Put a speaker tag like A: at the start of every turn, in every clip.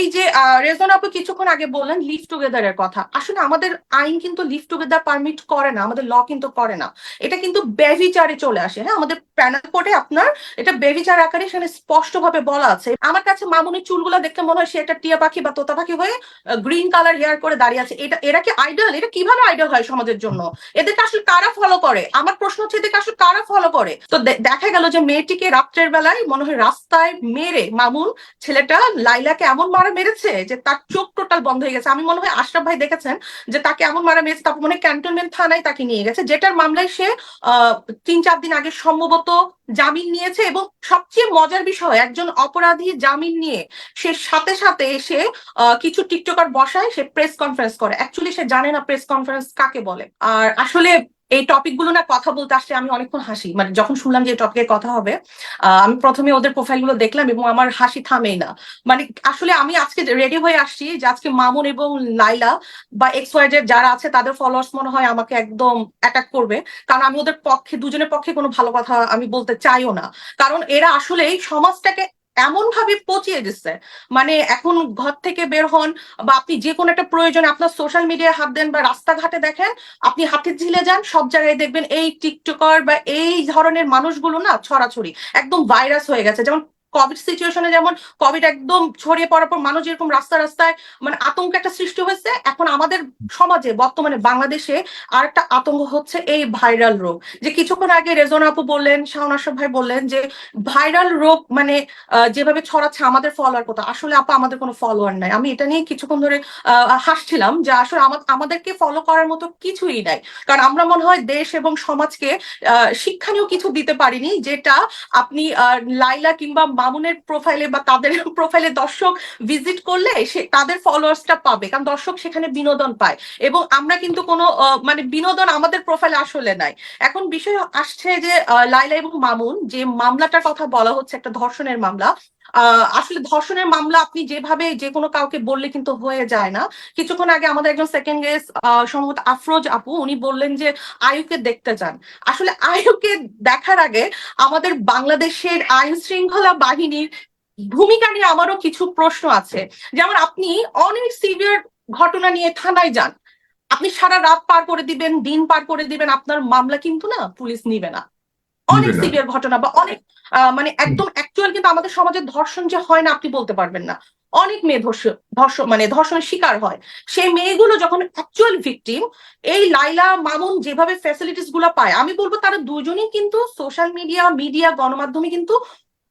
A: এই যে রেজন আপু কিছুক্ষণ আগে বললেন লিভ টুগেদারের কথা। আসলে আমাদের আইন কিন্তু লিভ টুগেদার পারমিট করে না, আমাদের ল কিন্তু করে না। এটা কিন্তু বেভিচারে চলে আসে হ্যাঁ? আমাদের প্যানেল কোর্টে আপনার এটা বেভিচার আকারে সেখানে স্পষ্ট ভাবে বলা আছে। আমার কাছে মামুনের চুলগুলো দেখতে মনে হয় সে একটা টিয়া পাখি বা তোতা পাখি হয়ে গ্রিন কালার হেয়ার করে দাঁড়িয়ে আছে। এটা, এরা কি আইডল এটা কীভাবে আইডল হয় সমাজের জন্য? এদেরকে আসলে কারা ফলো করে? আমার প্রশ্ন হচ্ছে এদেরকে আসলে কারা ফলো করে? তো দেখা গেল যে মেয়েটিকে রাত্রের বেলায় মনে হয় রাস্তায় মেরে মামুন ছেলেটা লাইলাকে এমন মারা মেরেছে যে তার চোখ টোটাল বন্ধ হয়ে গেছে। আমি মনে হয় আশরাফ ভাই দেখেছেন যে তাকে এমন মারা মেরেছে, তারপর মনে ক্যান্টনমেন্ট থানায় তাকে নিয়ে গেছে, যেটার মামলায় সে তিন চার দিন আগে সম্ভবত জামিন নিয়েছে এবং সবচেয়ে মজার বিষয়, একজন অপরাধী জামিন নিয়ে সে সাথে সাথে এসে কিছু টিকটকার বসায়, সে প্রেস কনফারেন্স করে। অ্যাকচুয়ালি সে জানে না প্রেস কনফারেন্স কাকে বলে। আর আসলে এই টপিকগুলো না কথা বলতে আসলে আমি অনেকক্ষণ হাসি মানে যখন শুনলাম যে টপিকে কথা হবে আমি প্রথমে ওদের প্রোফাইলগুলো দেখলাম এবং আমার হাসি থামেই না। মানে আসলে আমি আজকে রেডি হয়ে আসছি যে আজকে মামুন এবং লাইলা বা এক্স ওয়াই যারা আছে তাদের ফলোয়ার্স মনে হয় আমাকে একদম অ্যাটাক করবে। কারণ আমি ওদের পক্ষে, দুজনের পক্ষে কোনো ভালো কথা আমি বলতে চাইও না। কারণ এরা আসলে সমাজটাকে এমন ভাবে পচিয়ে দিচ্ছে। মানে এখন ঘর থেকে বের হন বা আপনি যে কোনো একটা প্রয়োজন আপনার সোশ্যাল মিডিয়ায় হাত দেন বা রাস্তাঘাটে দেখেন, আপনি হাতের ঝিলে যান, সব জায়গায় দেখবেন এই টিকটকার বা এই ধরনের মানুষগুলো না ছড়াছড়ি, একদম ভাইরাস হয়ে গেছে। যেমন কোভিড সিচুয়েশনে যেমন কোভিড একদম ছড়িয়ে পড়ার পর মানুষ যেরকম রাস্তা রাস্তায় মানে আতঙ্ক একটা সৃষ্টি হয়েছে, এখন আমাদের সমাজে, বর্তমানে বাংলাদেশে আর একটা আতঙ্ক হচ্ছে এই ভাইরাল রোগ। যে কিছুক্ষণ আগে রেজন আপু বললেন শাহন আশরাফ ভাই বললেন যে ভাইরাল রোগ মানে যেভাবে ছড়াচ্ছে আমাদের ফলোয়ার কথা আসলে আপা আমাদের কোনো ফলোয়ার নাই। আমি এটা নিয়ে কিছুক্ষণ ধরে হাসছিলাম যে আসলে আমা- আমাদেরকে ফলো করার মতো কিছুই নাই। কারণ আমরা মনে হয় দেশ এবং সমাজকে শিক্ষণীয় কিছু দিতে পারিনি যেটা আপনি লাইলা কিংবা মামুনের প্রোফাইলে বা তাদের প্রোফাইলে দর্শক ভিজিট করলে সে, তাদের ফলোয়ার্সটা পাবে। কারণ দর্শক সেখানে বিনোদন পায়। এবং আমরা কিন্তু কোনো মানে বিনোদন আমাদের প্রোফাইলে আসলে নাই। এখন বিষয় আসছে যে লাইলা এবং মামুন যে মামলাটার কথা বলা হচ্ছে, একটা ধর্ষণের মামলা আসলে ধর্ষণের মামলা আপনি যেভাবে যে কোনো কাউকে বললে কিন্তু হয়ে যায় না। কিছুক্ষণ আগে আমাদের একজন সেকেন্ড গেস্ট সম্ভবত আফরোজ আপু, উনি বললেন যে আয়ুকে দেখতে চান আসলে আয়ুকে দেখার আগে আমাদের বাংলাদেশের আইন শৃঙ্খলা বাহিনীর ভূমিকা নিয়ে আমারও কিছু প্রশ্ন আছে। যেমন আপনি অনেক সিভিয়ার ঘটনা নিয়ে থানায় যান। আপনি সারা রাত পার করে দিবেন, দিন পার করে দিবেন, আপনার মামলা কিন্তু না পুলিশ নিবে না। অনেক সিভিয়ার ঘটনা বা অনেক মানে একদম অ্যাকচুয়াল কিন্তু আমাদের সমাজে ধর্ষণ যে হয় না আপনি বলতে পারবেন না। অনেক মেয়ে ধর্ষ ধর্ষণ মানে ধর্ষণের শিকার হয়। সেই মেয়েগুলো যখন অ্যাকচুয়াল ভিকটিম এই লাইলা মামুন যেভাবে ফ্যাসিলিটিসগুলো পায় আমি বলব তারা দুজনেই কিন্তু সোশ্যাল মিডিয়া মিডিয়া গণমাধ্যমে কিন্তু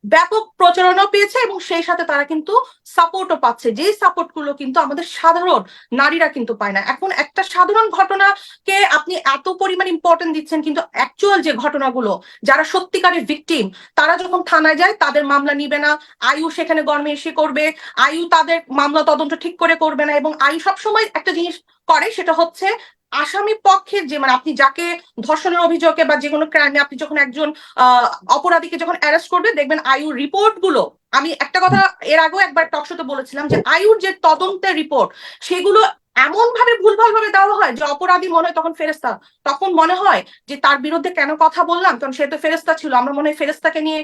A: ব্যাপক প্রচারণাও পেয়েছে এবং সেই সাথে তারা কিন্তু সাপোর্টও পাচ্ছে। যে সাপোর্টগুলো কিন্তু আমাদের সাধারণ নারীরা কিন্তু পায় না। এখন একটা সাধারণ ঘটনাকে আপনি এত পরিমাণ ইম্পর্টেন্ট দিচ্ছেন, কিন্তু অ্যাকচুয়াল যে ঘটনাগুলো, যারা সত্যিকারের ভিকটিম তারা যখন থানায় যায়, তাদের মামলা নিবে না। আয়ু সেখানে গরমে এসে করবে। আয়ু তাদের মামলা তদন্ত ঠিক করে করবে না এবং আয়ু সবসময় একটা জিনিস করে, সেটা হচ্ছে আসামি পক্ষের যে মানে আপনি যাকে ধর্ষণের অভিযোগে বা যে কোনো ক্রাইমে আপনি যখন একজন অপরাধীকে যখন অ্যারেস্ট করবে দেখবেন আয়ুর রিপোর্টগুলো, আমি একটা কথা এর আগেও একবার টকশোতে বলেছিলাম যে আয়ুর যে তদন্তের রিপোর্ট সেগুলো এমন ভাবে ভুলভাল ভাবে দেওয়া হয় যে অপরাধী মনে হয় তখন ফেরেস্তা তখন মনে হয় যে তার বিরুদ্ধে কেন কথা বললাম? কারণ সে তো ফেরেস্তা ছিল। আমরা মনে হয় ফেরেস্তাকে নিয়ে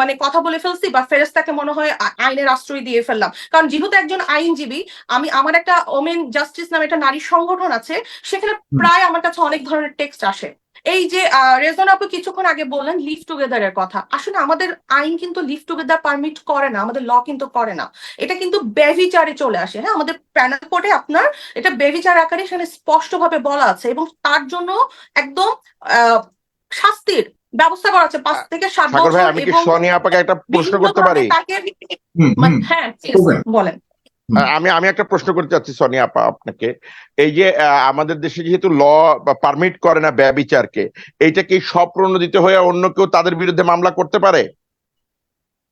A: মানে কথা বলে ফেলছি বা ফেরেস্তাকে মনে হয় আইনের আশ্রয় দিয়ে ফেললাম। কারণ যেহেতু একজন আইনজীবী আমি আমার একটা ওমেন জাস্টিস নামে একটা নারী সংগঠন আছে সেখানে প্রায় আমার কাছে অনেক ধরনের টেক্সট আসে। এই যে আহ, রেজন আপু কিছুক্ষণ আগে বললেন লিভ টুগেদারের কথা। আসলে আমাদের আইন কিন্তু লিভ টুগেদার পারমিট করে না আমাদের ল কিন্তু করে না। এটা কিন্তু বেভিচারে চলে আসে হ্যাঁ? আমাদের প্যানেল কোর্টে আপনার এটা বেভিচার আকারে সেখানে স্পষ্ট ভাবে বলা আছে এবং তার জন্য একদম আহ শাস্তির ব্যবস্থা করা আছে। পাঁচ থেকে সাত বছর
B: আমি কি সোনিয়া আপাকে একটা প্রশ্ন করতে পারি?
A: তাকে মানে হ্যাঁ বলেন।
B: আমি আমি একটা প্রশ্ন করতে চাচ্ছি সোনিয়া আপা আপনাকে। এই যে আহ, আমাদের দেশে যেহেতু ল বা পারমিট করে না ব্যবিচারকে এইটা কি স্বপ্রণোদিত হয়ে অন্য কেউ তাদের বিরুদ্ধে মামলা করতে পারে?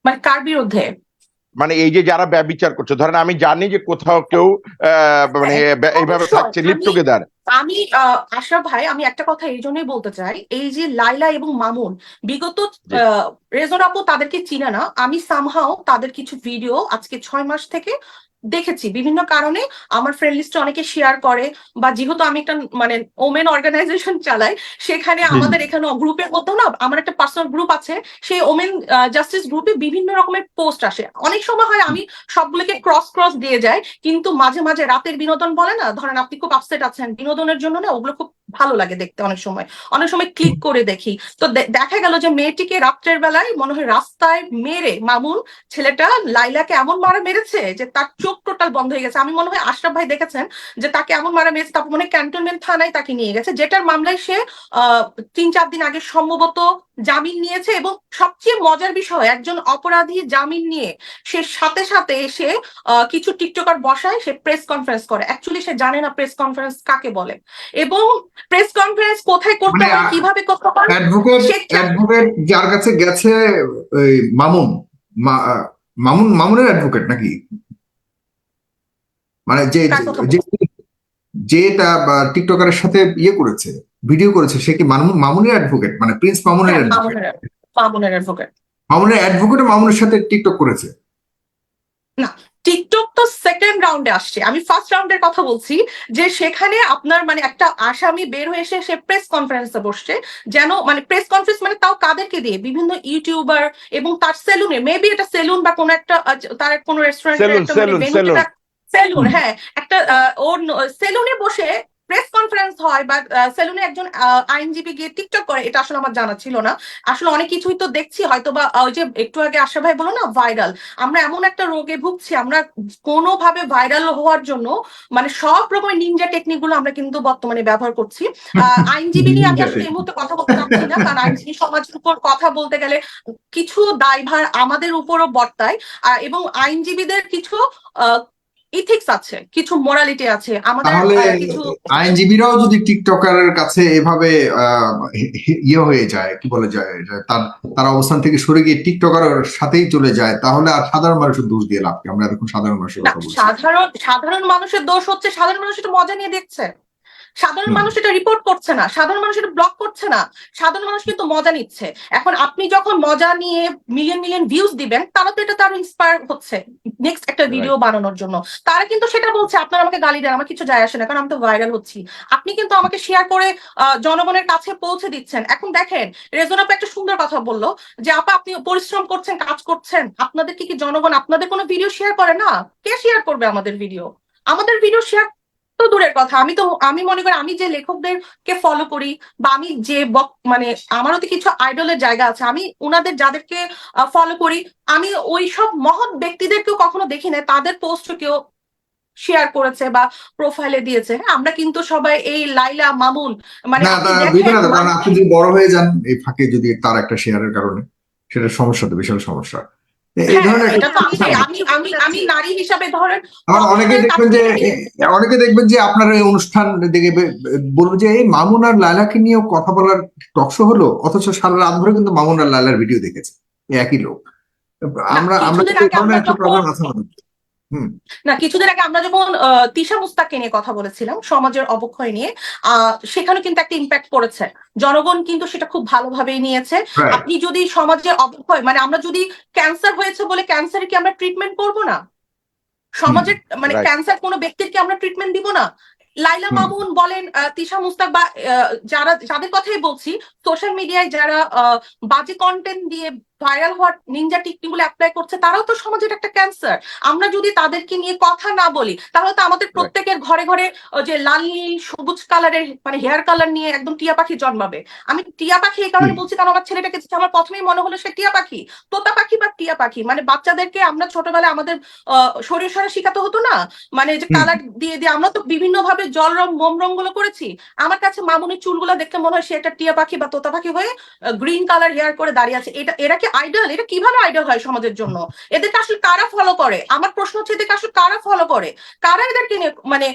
A: মানে কার বিরুদ্ধে?
B: মানে এই যে যারা ব্যবিচার করছে ধরেন আমি জানি যে কোথাও কেউ আহ, মানে এইভাবে থাকছে
A: আমি-
B: টুগেদার।
A: আমি আহ, আশরাফ ভাই আমি একটা কথা এই জন্যই বলতে চাই এই যে লাইলা এবং মামুন বিগত
B: জি।
A: আপু তাদেরকে চিনে না আমি সামহাও তাদের কিছু ভিডিও আজকে ছয় মাস থেকে দেখেছি। বিভিন্ন কারণে আমার ফ্রেন্ড লিস্টে অনেকে শেয়ার করে বা যেহেতু আমি একটা মানে ওমেন অর্গানাইজেশন চালাই সেখানে আমাদের এখানে গ্রুপের মধ্যেও না আমার একটা পার্সোনাল গ্রুপ আছে সেই ওমেন জাস্টিস গ্রুপে বিভিন্ন রকমের পোস্ট আসে। অনেক সময় হয় আমি সবগুলোকে ক্রস ক্রস দিয়ে যাই কিন্তু মাঝে মাঝে রাতের বিনোদন বলে না ধরেন আপনি খুব আপসেট আছেন বিনোদনের জন্য না ওগুলো খুব ভালো লাগে দেখতে অনেক সময়। অনেক সময় ক্লিক করে দেখি। তো দেখা গেল যে মেয়েটিকে রাত্রের বেলায় মনে হয় রাস্তায় মেরে মামুন ছেলেটা লাইলাকে এমন মারা মেরেছে যে তার চোখ টোটাল বন্ধ হয়ে গেছে। আমি মনে হয় আশরাফ ভাই দেখেছেন যে তাকে এমন মারা মেরেছে, তারপর মনে হয় ক্যান্টনমেন্ট থানায় তাকে নিয়ে গেছে, যেটার মামলায় সে তিন চার দিন আগে সম্ভবত জামিন নিয়েছে এবং সবচেয়ে মজার বিষয়, একজন অপরাধী জামিন নিয়ে সে সাথে সাথে এসে কিছু টিকটকার বসায়, সে প্রেস কনফারেন্স করে। অ্যাকচুয়ালি সে জানে না প্রেস কনফারেন্স কাকে বলে। এবং প্রেস কনফারেন্স কোথায় করতে
C: মানে, আ-
A: কীভাবে করতে হয়
C: অ্যাডভোকেট অ্যাডভোকেট যার কাছে গেছে মামুন মামুন মামুনের অ্যাডভোকেট নাকি? মানে যে যে যেটা টিকটকারের সাথে ইয়ে করেছে ভিডিও করেছে সে কি মামুন মামুনের অ্যাডভোকেট মানে প্রিন্স মামুনের
A: হ্যাঁ,
C: অ্যাডভোকেট
A: মামুনের মামুনের অ্যাডভোকেট
C: মামুনের অ্যাডভোকেট মামুনের সাথে টিকটক করেছে?
A: টিকটক তো সেকেন্ড রাউন্ডে আসছে আমি ফার্স্ট রাউন্ডের কথা বলছি যে সেখানে আপনার মানে একটা আসামি বের হয়ে এসে সে প্রেস কনফারেন্সে বসছে যেন মানে প্রেস কনফারেন্স মানে তাও কাদেরকে দিয়ে বিভিন্ন ইউটিউবার এবং তার সেলুনে মেবি এটা সেলুন বা কোনো একটা তার কোনো
B: saloon,
A: মানে. সেলুন হ্যাঁ একটা ওর সেলুনে বসে প্রেস কনফারেন্স হয় বা সেলুনে একজন আইনজীবী গিয়ে টিকটক করে এটা আসলে আমার জানা ছিল না। আসলে অনেক কিছুই তো দেখছি হয়তো বা ওই যে একটু আগে আশা ভাই বলো না ভাইরাল আমরা এমন একটা রোগে ভুগছি আমরা কোনোভাবে ভাইরাল হওয়ার জন্য মানে সব রকমের নিনজা টেকনিকগুলো আমরা কিন্তু বর্তমানে ব্যবহার করছি। আহ, আইনজীবী নিয়ে আমি আসলে এই মুহূর্তে কথা বলতে চাচ্ছি না কারণ আইনজীবী সমাজের উপর কথা বলতে গেলে কিছু দায়ভার আমাদের উপরও বর্তায় আহ, এবং আইনজীবীদের কিছু ইথিক্স আছে কিছু মোরালিটি আছে আমাদের
C: তাহলে
A: কিছু
C: আইনজীবীরাও যদি টিকটকারের কাছে এভাবে ইয়ে হয়ে যায় কি বলে যায় তার তার অবস্থান থেকে সরে গিয়ে টিকটকারের সাথেই চলে যায় তাহলে আর সাধারণ মানুষের দোষ দিয়ে লাভ কি? আমরা দেখুন সাধারণ মানুষের
A: সাধারণ সাধারণ মানুষের দোষ হচ্ছে সাধারণ মানুষ একটু মজা নিয়ে দেখছে। সাধারণ মানুষ এটা রিপোর্ট করছে না সাধারণ মানুষ এটা ব্লক করছে না সাধারণ মানুষ কিন্তু মজা নিচ্ছে। এখন আপনি যখন মজা নিয়ে মিলিয়ন মিলিয়ন ভিউজ দিবেন তারা তো এটা তার ইন্সপায়ার হচ্ছে নেক্সট একটা ভিডিও বানানোর জন্য। তারা কিন্তু সেটা বলছে আপনারা আমাকে গালি দেন আমার কিছু যায় আসে না কারণ আমি তো ভাইরাল হচ্ছি। আপনি কিন্তু আমাকে শেয়ার করে আহ, জনগণের কাছে পৌঁছে দিচ্ছেন। এখন দেখেন রেজন আপু একটা সুন্দর কথা বলল যে আপা আপনি পরিশ্রম করছেন কাজ করছেন আপনাদের কি কি জনগণ আপনাদের কোনো ভিডিও শেয়ার করে না? কে শেয়ার করবে আমাদের ভিডিও আমাদের ভিডিও শেয়ার তো দূরের কথা। আমি তো আমি মনে করি আমি যে লেখকদেরকে ফলো করি বা আমি যে মানে আমারও তো কিছু আইডলের জায়গা আছে আমি উনাদের যাদেরকে ফলো করি আমি ওই সব মহৎ ব্যক্তিদেরকেও কখনো দেখি না তাদের পোস্ট কেউ শেয়ার করেছে বা প্রোফাইলে দিয়েছে। হ্যাঁ আমরা কিন্তু সবাই এই লাইলা মামুন মানে
C: আপনি যদি বড় হয়ে যান এই ফাঁকে যদি তার একটা শেয়ারের কারণে সেটা সমস্যা তো বিশাল সমস্যা। এই ধরনের।
A: আমি নারী হিসাবে ধরেন
C: অনেকে দেখবেন যে অনেকে দেখবেন যে আপনার এই অনুষ্ঠান দেখে বলব যে এই মামুন আর লায়লাকে নিয়েও কথা বলার টকশো হলো অথচ সারা রাত ধরে কিন্তু মামুন আর লায়লার ভিডিও দেখেছে একই লোক আমরা আমরা একটা প্রবলেম আছে আমাদের।
A: না কিছুদিন আগে আমরা যখন তিশা মুস্তাককে নিয়ে কথা বলেছিলাম সমাজের অবক্ষয় নিয়ে আহ সেখানে কিন্তু একটা ইম্প্যাক্ট পড়েছে। জনগণ কিন্তু সেটা খুব ভালোভাবেই নিয়েছে। আপনি যদি সমাজের অবক্ষয় মানে আমরা যদি ক্যান্সার হয়েছে বলে ক্যান্সারে কি আমরা ট্রিটমেন্ট করব না? সমাজের মানে ক্যান্সার কোনো ব্যক্তির কি আমরা ট্রিটমেন্ট দিব না? লাইলা মামুন বলেন তিশা মুস্তাক বা যারা যাদের কথাই বলছি সোশ্যাল মিডিয়ায় যারা আহ, বাজে কন্টেন্ট দিয়ে ভাইরাল হওয়ার নিনজা টিকটিকগুলো অ্যাপ্লাই করছে তারাও তো সমাজের একটা ক্যান্সার আমরা যদি তাদেরকে নিয়ে কথা না বলি তাহলে তো আমাদের প্রত্যেকের ঘরে ঘরে যে লাল নীল সবুজ কালারের মানে হেয়ার কালার নিয়ে একদম টিয়া পাখি জন্মাবে। আমি টিয়া পাখি এই কারণে বলছি কারণ আমার ছেলেটাকে আমার প্রথমেই মনে হলো সে টিয়া পাখি। তোতা পাখি বা টিয়া পাখি মানে বাচ্চাদেরকে আমরা ছোটবেলায় আমাদের আহ, শরীর সারা শিখাতে হতো না? মানে যে কালার দিয়ে দিয়ে আমরা তো বিভিন্ন ভাবে জল রং মোম রংগুলো করেছি। আমার কাছে মামুনির চুলগুলো দেখতে মনে হয় সে একটা টিয়া পাখি বা তোতা পাখি হয়ে গ্রিন কালার হেয়ার করে দাঁড়িয়ে আছে। এটা এরা কি আইডল এটা কীভাবে আইডল হয় সমাজের জন্য? এদেরকে আসলে কারা ফলো করে? আমার প্রশ্ন হচ্ছে এদেরকে আসলে কারা ফলো করে? কারা এদেরকে মানে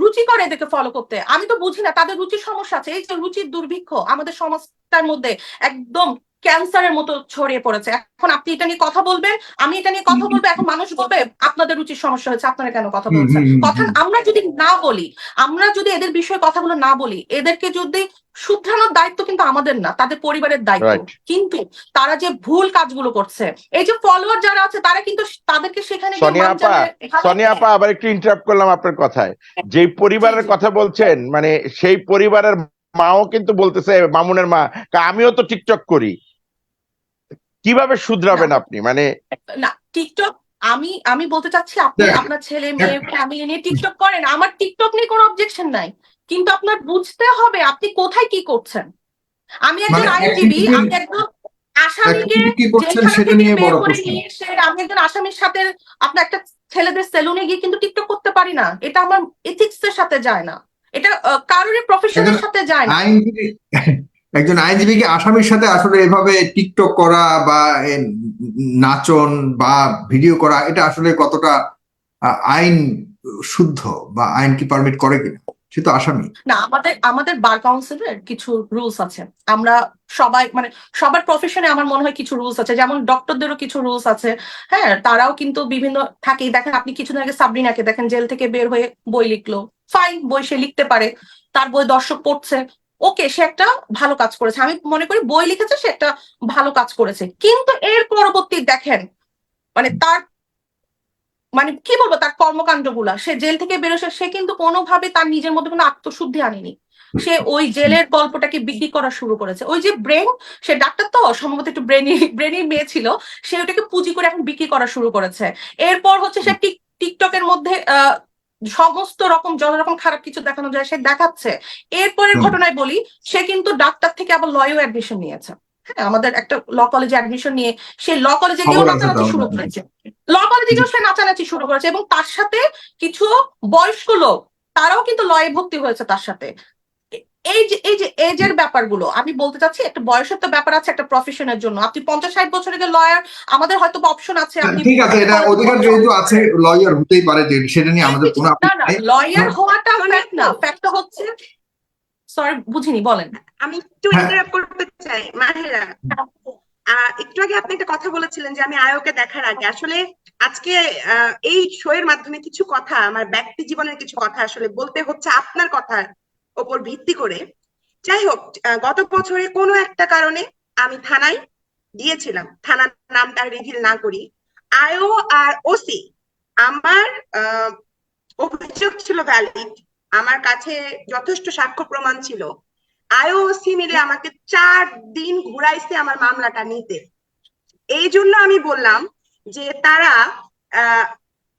A: রুচি করে এদেরকে ফলো করতে? আমি তো বুঝি না, তাদের রুচির সমস্যা আছে। এই যে রুচির দুর্ভিক্ষ আমাদের সমাজটার মধ্যে একদম ক্যান্সারের মতো ছড়িয়ে পড়েছে। এখন আপনি এটা নিয়ে কথা বলবেন আমি এটা নিয়ে কথা বলব এখন মানুষ বলবে আপনাদের রুচির সমস্যা হয়েছে আপনারা কেন কথা বলছেন? কথা আমরা যদি না বলি আমরা যদি এদের বিষয়ে কথাগুলো না বলি এদেরকে যদি শুধরানোর দায়িত্ব কিন্তু আমাদের না তাদের পরিবারের দায়িত্ব। কিন্তু তারা যে ভুল কাজগুলো করছে এই যে ফলোয়ার যারা আছে তারা কিন্তু তাদেরকে সেখানে
B: সোনিয়া আপা, সোনিয়া আপা আবার একটু ইন্টারাপ্ট করলাম আপনার কথায়। যেই পরিবারের কথা বলছেন মানে সেই পরিবারের মাও কিন্তু বলতেছে মামুনের মা "কা- আমিও তো টিকটক করি। কীভাবে শুধরাবেন আপনি? মানে
A: না টিকটক আমি আমি বলতে চাচ্ছি আপনি আপনার ছেলে মেয়ে ফ্যামিলি নিয়ে টিকটক করেন। আমার টিকটক নিয়ে কোনো অবজেকশন নাই। কিন্তু আপনার বুঝতে হবে আপনি কোথায় কি করছেন। আমি একজন
C: মানে
A: আইনজীবী আমি একজন আসামিকে আমি একজন আসামির সাথে আপনার একটা ছেলেদের সেলুনে গিয়ে কিন্তু টিকটক করতে পারি না। এটা আমার এথিক্স এর সাথে যায় না। এটা আহ, কারোরই প্রফেশনের সাথে যায় না।
C: একজন আইনজীবীকে আসামির সাথে আসলে এভাবে টিকটক করা বা নাচন বা ভিডিও করা, এটা আসলে কতটা আইন শুদ্ধ বা আইন কি পারমিট করে কিনা? সে তো আসামি।
A: না, আমাদের আমাদের বার কাউন্সিলের কিছু রুলস আছে। আমরা সবাই মানে সবার প্রফেশনে আমার মনে হয় কিছু রুলস আছে। যেমন ডক্টরদেরও কিছু রুলস আছে। হ্যাঁ তারাও কিন্তু বিভিন্ন থাকেই দেখেন আপনি কিছুদিন আগে সাবরিনাকে দেখেন, জেল থেকে বের হয়ে বই লিখলো। ফাইন বই সে লিখতে পারে। তার বই দর্শক পড়ছে। ওকে সে একটা ভালো কাজ করেছে। আমি মনে করি বই লিখেছে সে একটা ভালো কাজ করেছে। কিন্তু এর পরবর্তী দেখেন মানে তার মানে কি বলব তার কর্মকাণ্ডগুলা। সে জেল থেকে বেরোছে সে কিন্তু কোনোভাবে তার নিজের মধ্যে কোনো আত্মশুদ্ধি আনেনি। সে ওই জেলের গল্পটাকে বিক্রি করা শুরু করেছে। ওই যে ব্রেন সে ডাক্তার তো সম্ভবত একটু ব্রেনি ব্রেনি মেয়ে ছিল সে ওটাকে পুঁজি করে এখন বিক্রি করা শুরু করেছে। এরপর হচ্ছে সে টিক টিকটকের মধ্যে আহ, সমস্ত রকম যত রকম খারাপ কিছু দেখানো যায় সে দেখাচ্ছে। এরপরের ঘটনায় বলি সে কিন্তু ডাক্তার থেকে আবার লয়েও অ্যাডমিশন নিয়েছে। হ্যাঁ আমাদের একটা ল কলেজে অ্যাডমিশন নিয়ে সে ল কলেজে গিয়েও নাচানাচি শুরু করেছে। ল কলেজে গিয়েও সে নাচানাচি শুরু করেছে এবং তার সাথে কিছু বয়স্ক লোক তারাও কিন্তু লয়ে ভর্তি হয়েছে তার সাথে। এই যে এই যে এজের ব্যাপারগুলো আমি বলতে চাচ্ছি একটা বয়সের তো ব্যাপার আছে একটা প্রফেশনের জন্য। আপনি পঞ্চাশ ষাট বছরের লয়ার আমাদের হয়তো অপশন আছে আপনি
C: ঠিক আছে এটা অধিকার যেহেতু আছে লয়ার হতেই পারে যে সেটা নিয়ে আমাদের কোনো
A: না না লয়ার হওয়াটা
D: শোনেন
A: ফ্যাক্ট না।
D: তো।
A: ফ্যাক্টটা হচ্ছে সরি বুঝিনি বলেন।
D: আমি একটু
C: হ্যাঁ।
D: ইন্টারাপ্ট করতে চাই। মাহেরা আহ, একটু আগে আপনি একটা কথা বলেছিলেন যে আমি আয়োকে দেখার আগে। আসলে আজকে আহ, এই শো এর মাধ্যমে কিছু কথা আমার ব্যক্তি জীবনের কিছু কথা আসলে বলতে হচ্ছে আপনার কথার ওপর ভিত্তি করে। যাই হোক গত বছরে কোনো একটা কারণে আমি থানায় গিয়েছিলাম। থানার নামটা রিভিল না করি। আয়ো আর ওসি আমার অভিযোগ ছিল ভ্যালিড আমার কাছে যথেষ্ট সাক্ষ্য প্রমাণ ছিল। আইওসি মিলে আমাকে চার দিন ঘুরাইছে আমার মামলাটা নিতে। এই জন্য আমি বললাম যে তারা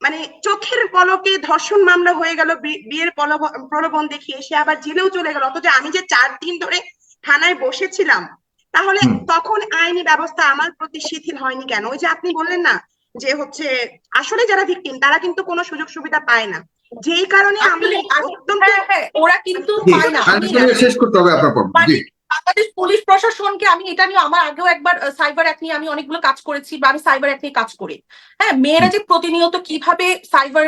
D: মানে চোখের পলকে ধর্ষণ মামলা হয়ে গেল বিয়ের প্রলোভ- প্রলোভন দেখিয়ে সে আবার জেলেও চলে গেল। অথচ আমি যে চার দিন ধরে থানায় বসেছিলাম তাহলে তখন আইনি ব্যবস্থা আমার প্রতি শিথিল হয়নি কেন? ওই যে আপনি বললেন না যে হচ্ছে আসলে যারা ভিকটিম তারা কিন্তু কোনো সুযোগ সুবিধা পায় না। যেই কারণে আমি
A: হ্যাঁ হ্যাঁ ওরা কিন্তু পায় না।
C: শেষ করতে হবে আপনার
A: বাংলাদেশ পুলিশ প্রশাসনকে আমি এটা নিয়ে আমার আগেও একবার সাইবার অ্যাক্ট নিয়ে আমি অনেকগুলো কাজ করেছি বা আমি সাইবার অ্যাক্ট নিয়ে কাজ করি। হ্যাঁ মেয়েরা যে প্রতিনিয়ত কীভাবে সাইবার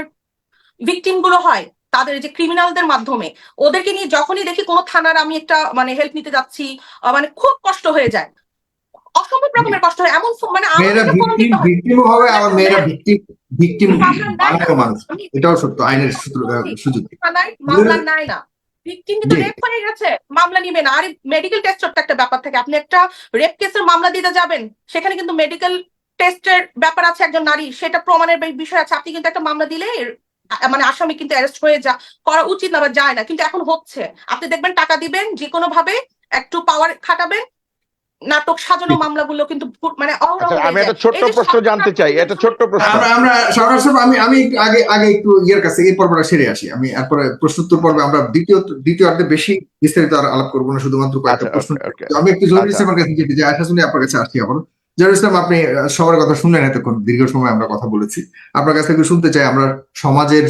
A: ভিকটিমগুলো হয় তাদের যে ক্রিমিনালদের মাধ্যমে ওদেরকে নিয়ে যখনই দেখি কোনো থানার আমি একটা মানে হেল্প নিতে যাচ্ছি মানে খুব কষ্ট হয়ে যায়। অসম্ভব রকমের কষ্ট হয়। এমন মানে
C: মেয়েরা ভিকটিম
A: হয়।
C: ভিকটিম
A: মামলা নেয় না। ভিকটিম কিন্তু রেপ হয়ে গেছে। মামলা নিবে না। আরে মেডিকেল টেস্ট তো একটা ব্যাপার থাকে। আপনি একটা রেপ কেসের মামলা দিতে যাবেন সেখানে কিন্তু মেডিকেল টেস্টের ব্যাপার আছে একজন নারী। সেটা প্রমাণের বিষয় আছে। আপনি কিন্তু একটা মামলা দিলে মানে আসামি কিন্তু অ্যারেস্ট হয়ে যা করা উচিত না বা যায় না। কিন্তু এখন হচ্ছে। আপনি দেখবেন টাকা দিবেন যে কোনো ভাবে একটু পাওয়ার খাটাবেন নাটক সাজানো মামলাগুলো কিন্তু মানে
B: আচ্ছা আমি একটা ছোট্ট প্রশ্ন জানতে চাই একটা ছোট্ট প্রশ্ন।
C: আমরা আমরা সরকার সাহেব আমি আমি আগে আগে একটু ইয়ের কাছে এই পর্বটা সেরে আসি। আমি এরপরে প্রশ্নোত্তর পর্বে আমরা দ্বিতীয় দ্বিতীয়ার্ধে বেশি বিস্তারিত আর আলাপ করব না শুধুমাত্র কয়েকটা
B: আচ্ছা
C: প্রশ্ন।
B: ওকে।
C: তো আমি একটু জহির
B: আচ্ছা।
C: ইসলামের কাছে যেতে চাই। আশা শুনে আপনার কাছে আসছি আবার জহির ইসলাম আপনি সবার কথা শুনলেন এতক্ষণ দীর্ঘ সময় আমরা কথা বলেছি। আপনার কাছ থেকে শুনতে চাই আমরা সমাজের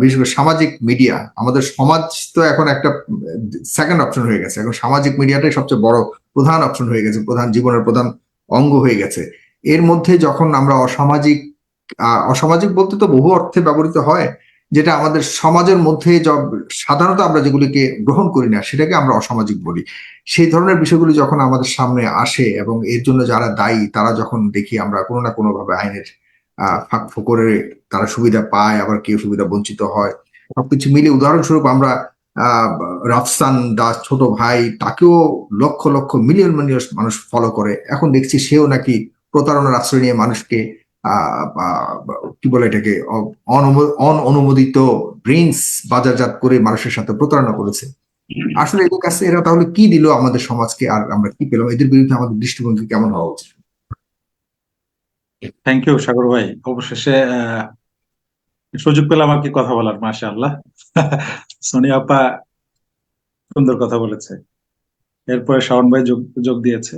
C: বিশেষ করে সামাজিক মিডিয়া আমাদের সমাজ তো এখন একটা সেকেন্ড অপশন হয়ে গেছে। এখন সামাজিক মিডিয়াটাই সবচেয়ে বড় প্রধান অপশন হয়ে গেছে, প্রধান জীবনের প্রধান অঙ্গ হয়ে গেছে। এর মধ্যে যখন আমরা অসামাজিক অসামাজিক বলতে তো বহু অর্থে ব্যবহৃত হয়, যেটা আমাদের সমাজের মধ্যে সাধারণত আমরা যেগুলিকে গ্রহণ করি না, সেটাকে আমরা অসামাজিক বলি। সেই ধরনের বিষয়গুলি যখন আমাদের সামনে আসে এবং এর জন্য যারা দায়ী, তারা যখন দেখি আমরা কোনো না কোনোভাবে আইনের ফাঁক ফোকরে তারা সুবিধা পায়, আবার কেউ সুবিধা বঞ্চিত হয়, সবকিছু মিলে উদাহরণস্বরূপ আমরা রাফসান দাস ছোট ভাই, তাকেও লক্ষ লক্ষ মিলিয়ন মিলিয়ন মানুষ ফলো করে। এখন দেখছি সেও নাকি প্রতারণার আশ্রয় নিয়ে মানুষকে কি বলে এটাকে, অ- অনম- অননুমোদিত ড্রিঙ্কস বাজারজাত করে মানুষের সাথে প্রতারণা করেছে। আসলে এদের কাছে এরা তাহলে কি দিল আমাদের সমাজকে আর আমরা কি পেলাম? এদের বিরুদ্ধে আমাদের দৃষ্টিভঙ্গি কেমন হওয়া উচিত?
E: থ্যাংক ইউ সাগর ভাই। অবশেষে সুযোগ পেলাম আর কি কথা বলার মাসা আল্লাহ সোনি আপা সুন্দর কথা বলেছে। এরপরে শাওন ভাই যোগ দিয়েছে।